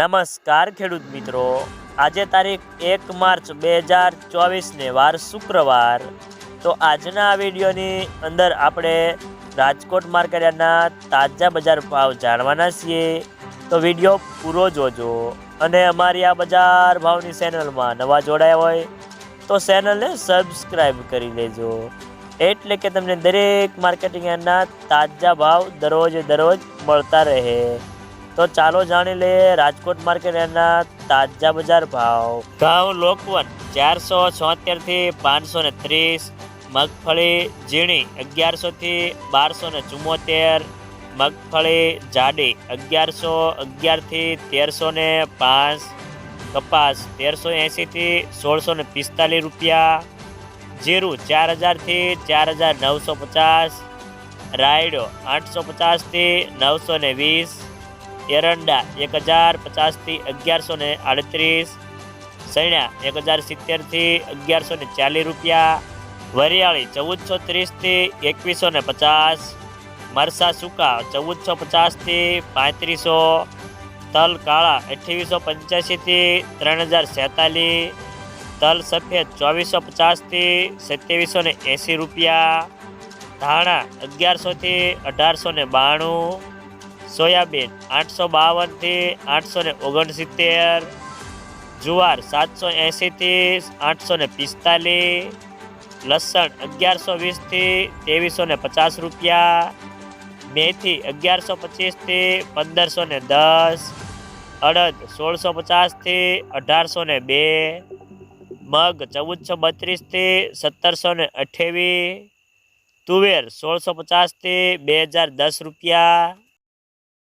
નમસ્કાર ખેડૂત મિત્રો. આજે તારીખ એક માર્ચ બે હજાર ચોવીસને વાર શુક્રવાર. તો આજના આ વિડીયોની અંદર આપણે રાજકોટ માર્કેટના તાજા બજાર ભાવ જાણવાના છીએ. તો વીડિયો પૂરો જોજો અને અમારી આ બજાર ભાવની ચેનલમાં નવા જોડાયા હોય તો ચેનલને સબસ્ક્રાઈબ કરી લેજો. એટલે કે તમને દરેક માર્કેટિંગ યાર્ડના તાજા ભાવ દરરોજ દરરોજ મળતા રહે. તો ચાલો જાણી લઈએ રાજકોટ માર્કેટ એના તાજા બજાર ભાવ. ઘઉં લોકવન ચારસો છોતેરથી પાંચસો ને ત્રીસ, મગફળી ઝીણી અગિયારસો થી બારસો ને ચુમ્મોતેર મગફળી જાડી અગિયારસો અગિયારથી તેરસો ને પાંચ, કપાસ તેરસો એંસી થી સોળસો ને પિસ્તાલીસ રૂપિયા, જીરું ચાર હજારથી ચાર હજાર નવસો પચાસ, રાયડો આઠસો પચાસથી નવસો ને વીસ એરંડા એક હજાર પચાસથી અગિયારસો ને આડત્રીસ, સૈણા એક હજાર સિત્તેરથી અગિયારસો ને ચાલીસ રૂપિયા, વરિયાળી ચૌદસો ત્રીસથી એકવીસો ને પચાસ, મરસા સૂકા ચૌદસો પચાસથી પાંત્રીસો, તલ કાળા અઠ્યાવીસો પંચ્યાસીથી ત્રણ હજાર સેતાલીસ, તલ સફેદ ચોવીસો પચાસથી સત્યાવીસો ને એંસી રૂપિયા, ધાણા અગિયારસોથી અઢારસો ને બાણું સોયાબીન આઠસો બાવનથી આઠસો ને ઓગણસિત્તેર, જુવાર સાતસો એંશીથી આઠસો ને પિસ્તાલીસ, લસણ અગિયારસો વીસથી ત્રેવીસો ને પચાસ રૂપિયા, મેથી અગિયારસો પચીસથી પંદરસો ને દસ, અડદ સોળસો પચાસથી અઢારસો ને બે, મગ ચૌદસો બત્રીસથી સત્તરસો ને અઠ્યાવીસ, તુવેર સોળસો પચાસથી બે હજાર દસ રૂપિયા